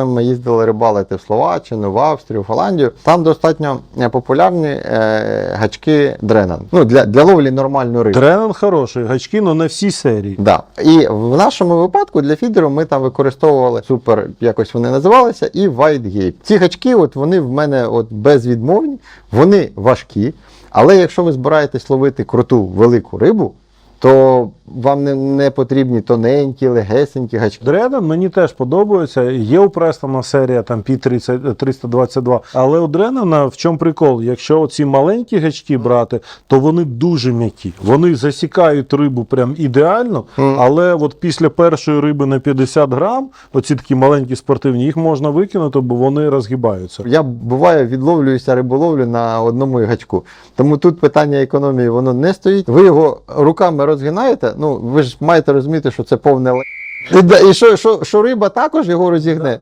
коли ми їздили рибалити в Словаччину, в Австрію, в Голландію, там достатньо е, популярні е, гачки Дренан. Ну, для, для ловлі нормальної риби. Дренен хороший, гачки, але не всі серії. Да. І в нашому випадку для фідеру ми там використовували супер, якось вони називалися, і White Gape. Ці гачки, от вони в мене от безвідмовні, вони важкі. Але якщо ви збираєтесь ловити круту велику рибу, то вам не, не потрібні тоненькі, легесенькі гачки. Дренен мені теж подобається. Є у Престона серія там P30, 322. Але у Дренена в чому прикол? Якщо ці маленькі гачки брати, то вони дуже м'які. Вони засікають рибу прям ідеально, але от після першої риби на 50 грам, оці такі маленькі спортивні, їх можна викинути, бо вони розгибаються. Я буває відловлююся риболовлю на одному гачку. Тому тут питання економії воно не стоїть. Ви його руками розгинаєте. Ну ви ж маєте розуміти, що це повне л... І, і що, що, що риба також його розігне.